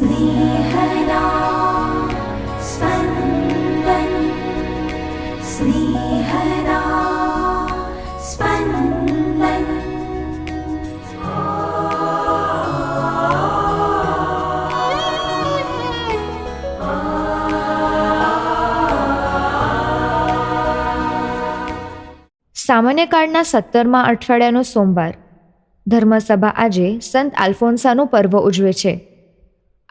स्नेहदा स्पन्दन् स्नेहदा स्पन्दन् સામાન્ય કાળના સત્તરમા અઠવાડિયાનો સોમવાર ધર્મસભા આજે સંત આલ્ફોન્સાનું પર્વ ઉજવે છે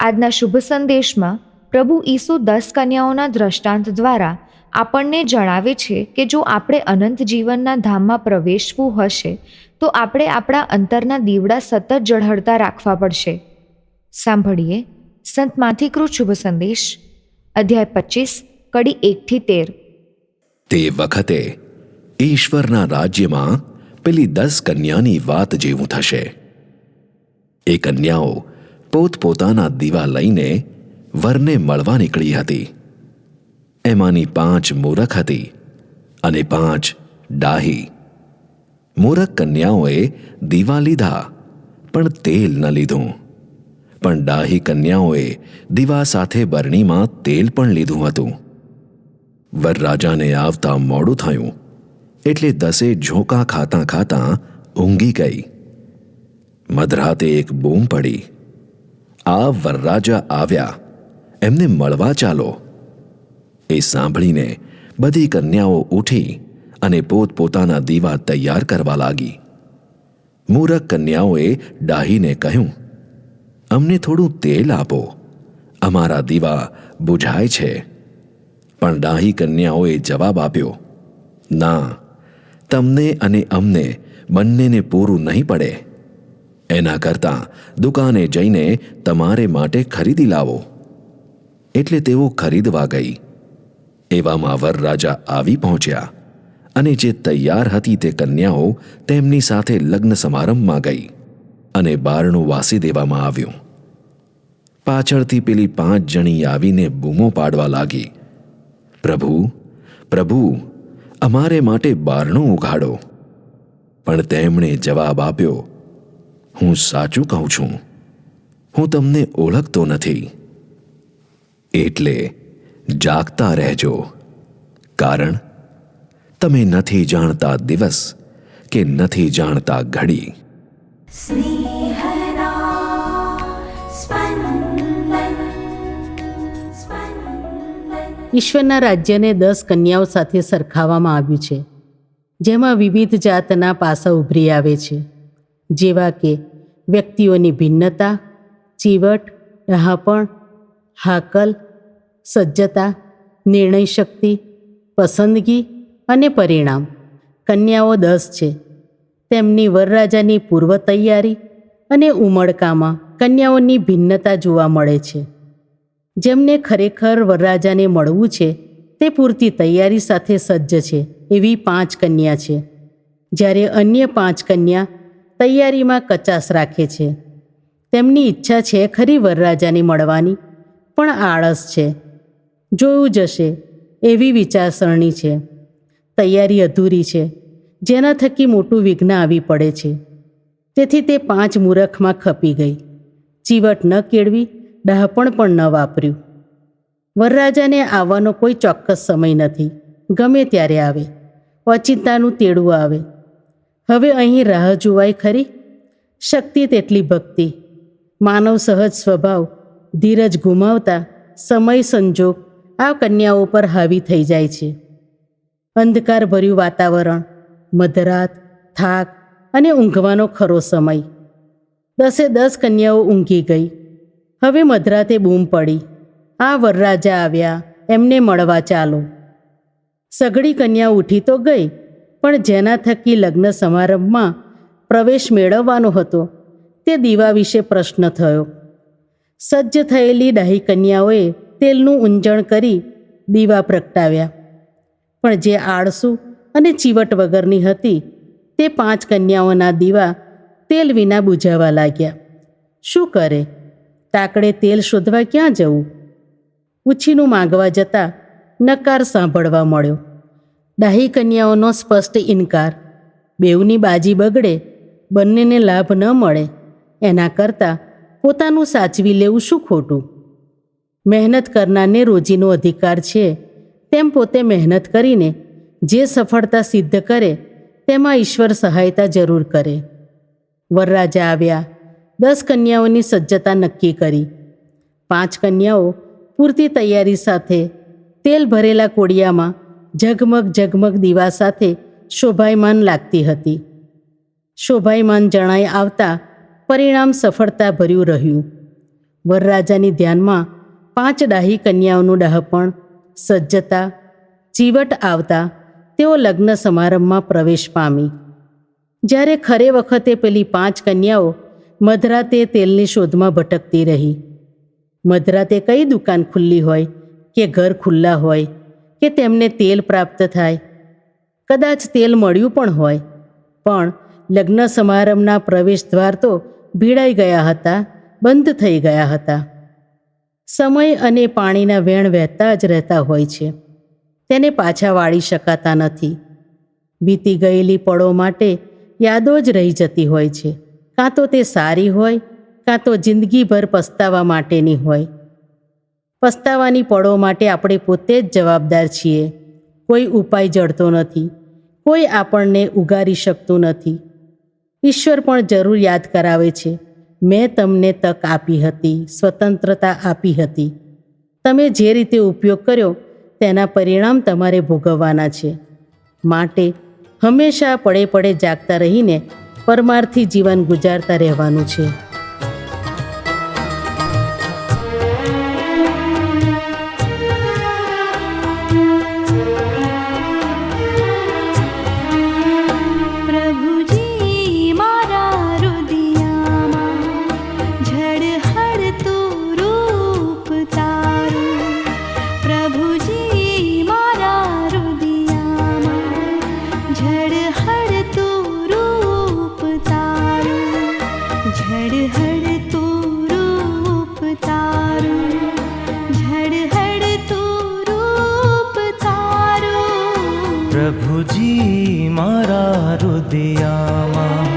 આજના શુભ સંદેશમાં પ્રભુ ઈસુ દસ કન્યાઓના દ્રષ્ટાંત દ્વારા આપણને જણાવે છે કે જો આપણે અનંત જીવનના ધામમાં પ્રવેશવું હશે, તો આપણે આપણા અંતરના દીવડા સતત જળહળતા રાખવા પડશે. સાંભળીએ સંત માથિકૃત શુભ સંદેશ, અધ્યાય પચીસ, કડી એકથી તેર. તે વખતે ઈશ્વરના રાજ્યમાં પેલી દસ કન્યાની વાત જેવું થશે. એ કન્યાઓ પોતપોતાના દીવા લઈને વરને મળવા નીકળી હતી. એમાંની પાંચ મૂરખ હતી અને પાંચ ડાહી. મૂરખ કન્યાઓએ દીવા લીધા, પણ તેલ ન લીધું. પણ ડાહી કન્યાઓએ દીવા સાથે બરણીમાં તેલ પણ લીધું હતું. વરરાજાને આવતા મોડું થયું, એટલે દસે ઝોકા ખાતા ખાતા ઊંઘી ગઈ. મધરાતે એક બૂમ પડી. આ વરરાજા આવ્યા. એમને મળવા ચાલો. એ સાંભળીને બધી કન્યાઓ ઉઠી અને પોતપોતાના દીવા તૈયાર કરવા લાગી. મૂરખ કન્યાઓએ ડાહીને કહ્યું, અમને થોડું તેલ આપો. અમારા દીવા બુઝાય છે. પણ ડાહી કન્યાઓએ જવાબ આપ્યો, ના, તમને અને અમને બંનેને પૂરું નહીં પડે. એના કરતાં દુકાને જઈને તમારે માટે ખરીદી લાવો. એટલે તેઓ ખરીદવા ગઈ. એવામાં વરરાજા આવી પહોંચ્યા અને જે તૈયાર હતી તે કન્યાઓ તેમની સાથે લગ્ન સમારંભમાં ગઈ અને બારણું વાસી દેવામાં આવ્યું. પાછળથી પેલી પાંચ જણી આવીને બૂમો પાડવા લાગી. પ્રભુ પ્રભુ, અમારે માટે બારણું ઉઘાડો. પણ તેમણે જવાબ આપ્યો હું સાચું કહું છું. હું તમને ઓળખતો નથી. એટલે જાગતા રહેજો. કારણ તમે નથી જાણતા દિવસ કે નથી જાણતા ઘડી. ઈશ્વરના રાજ્યને દસ કન્યાઓ સાથે સરખાવવામાં આવ્યું છે જેમાં વિવિધ જાતના પાસા ઉભરી આવે છે. જેવા કે વ્યક્તિઓની ભિન્નતા, ચીવટ ડહાપણ હાકલ, સજ્જતા, નિર્ણય શક્તિ, પસંદગી અને પરિણામ. કન્યાઓ દસ છે. તેમની વરરાજાની પૂર્વ તૈયારી અને ઉમળકામાં કન્યાઓની ભિન્નતા જોવા મળે છે. જેમને ખરેખર વરરાજાને મળવું છે, તે પૂરતી તૈયારી સાથે સજ્જ છે એવી પાંચ કન્યા છે. જ્યારે અન્ય પાંચ કન્યા તૈયારીમાં કચાશ રાખે છે. તેમની ઈચ્છા છે ખરી વરરાજાને મળવાની, પણ આળસ છે. જોયું જશે એવી વિચારસરણી છે. તૈયારી અધૂરી છે, જેના થકી મોટું વિઘ્ન આવી પડે છે. તેથી તે પાંચ મૂરખમાં ખપી ગઈ. ચીવટ ન કેળવી, ડહાપણ પણ ન વાપર્યું. વરરાજાને આવવાનો કોઈ ચોક્કસ સમય નથી. ગમે ત્યારે આવે. અચિંતાનું તેડું આવે. હવે અહીં રાહ જોવાય ખરી? શક્તિ તેટલી ભક્તિ. માનવ સહજ સ્વભાવ, ધીરજ ગુમાવતા, સમય સંજોગ, આ કન્યાઓ પર હાવી થઈ જાય છે. અંધકારભર્યું વાતાવરણ, મધરાત, થાક અને ઊંઘવાનો ખરો સમય. દસે દસ કન્યાઓ ઊંઘી ગઈ. હવે મધરાતે બૂમ પડી. આ વરરાજા આવ્યા, એમને મળવા ચાલો. સઘળી કન્યા ઉઠી તો ગઈ પણ જેના થકી લગ્ન સમારંભમાં પ્રવેશ મેળવવાનો હતો, તે દીવા વિશે પ્રશ્ન થયો. સજ્જ થયેલી ડાહી કન્યાઓએ તેલનું ઊંજણ કરી દીવા પ્રગટાવ્યા. પણ જે આળસુ અને ચીવટ વગરની હતી, તે પાંચ કન્યાઓના દીવા તેલ વિના બુઝાવા લાગ્યા. શું કરે? તાકડે તેલ શોધવા ક્યાં જવું? ઉછીનું માંગવા જતાં નકાર સાંભળવા મળ્યો. ડાહી કન્યાઓનો સ્પષ્ટ ઇનકાર. બેઉની બાજી બગડે, બંનેને લાભ ન મળે. એના કરતાં પોતાનું સાચવી લેવું શું ખોટું? મહેનત કરનારને રોજીનો અધિકાર છે. તેમ પોતે મહેનત કરીને જે સફળતા સિદ્ધ કરે, તેમાં ઈશ્વર સહાયતા જરૂર કરે. વરરાજા આવ્યા. દસ કન્યાઓની સજ્જતા નક્કી કરી. પાંચ કન્યાઓ પૂરતી તૈયારી સાથે તેલ ભરેલા કોડિયામાં ઝગમગ ઝગમગ દીવા સાથે શોભાયમાન લાગતી હતી. શોભાયમાન જણાઈ આવતા પરિણામ સફળતા ભર્યું રહ્યું. વરરાજાની ધ્યાનમાં પાંચ ડાહી કન્યાઓનું ડહાપણ, સજ્જતા, ચીવટ આવતા તેઓ લગ્ન સમારંભમાં પ્રવેશ પામી. જ્યારે ખરે વખતે પેલી પાંચ કન્યાઓ મધરાતે તેલની શોધમાં ભટકતી રહી. મધરાતે કઈ દુકાન ખુલ્લી હોય કે ઘર ખુલ્લા હોય કે તેમને તેલ પ્રાપ્ત થાય. કદાચ તેલ મળ્યું પણ હોય. પણ લગ્ન સમારંભના પ્રવેશ દ્વાર તો ભીડાઈ ગયા હતા, બંધ થઈ ગયા હતા. સમય અને પાણીના વેણ વહેતા જ રહેતા હોય છે. તેને પાછા વાળી શકાતા નથી. વીતી ગયેલી પળો માટે યાદો જ રહી જતી હોય છે. કાં તો તે સારી હોય, કાં તો જિંદગીભર પસ્તાવા માટેની હોય. પસ્તાવાની પળો માટે આપણે પોતે જ જવાબદાર છીએ. કોઈ ઉપાય જડતો નથી. કોઈ આપણને ઉગારી શકતું નથી. ઈશ્વર પણ જરૂર યાદ કરાવે છે. મેં તમને તક આપી હતી, સ્વતંત્રતા આપી હતી. તમે જે રીતે ઉપયોગ કર્યો, તેના પરિણામ તમારે ભોગવવાના છે. માટે હંમેશા પડે પડે જાગતા રહીને પરમાર્થી જીવન ગુજારતા રહેવાનું છે. પ્રભુજી મારા રુદિયામાં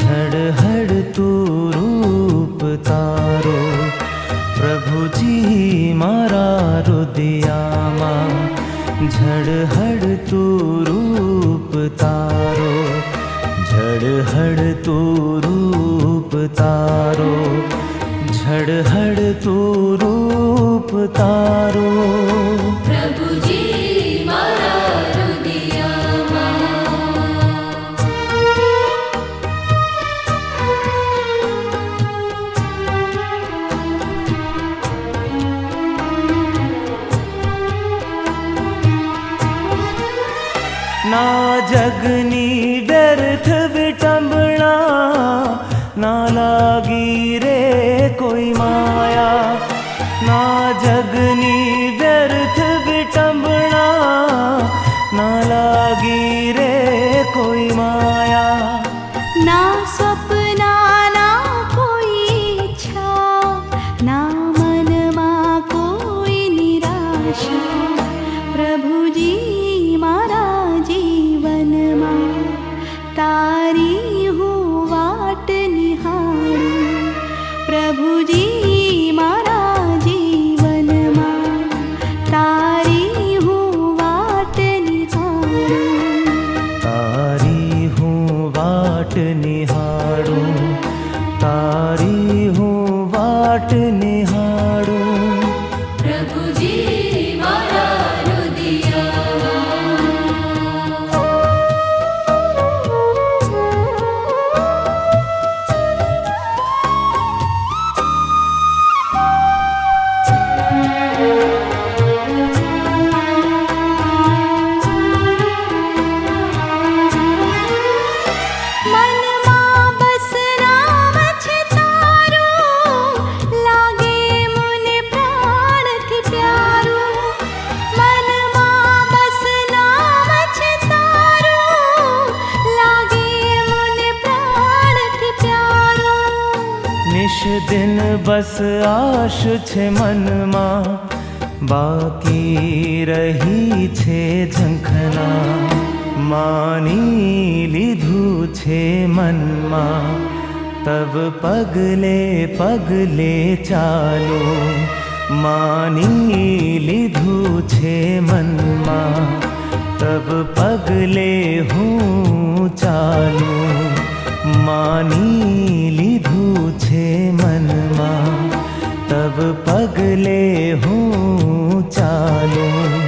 ઝળહળતું રૂપ તારો પ્રભુજી મારા રુદિયામાં ઝળહળતું રૂપ તારો ઝળહળતું રૂપ તારો ઝળહળતું રૂપ તારો ના જગની વ્યર્થ વિટંબણા ના લાગી રે કોઈ માયા. ના જગની વ્યર્થ વિટંબણા ના લાગી રે કોઈ માયા. નિશ દિન બસ આશ છે મનમાં બાકી રહી છે ઝંખના માની લીધું છે મનમાં તબ પગલે પગલે ચાલો માની લીધું છે મનમાં તબ પગલે હું ચાલું માની લીધું છે મનમાં તબ પગલે હું ચાલું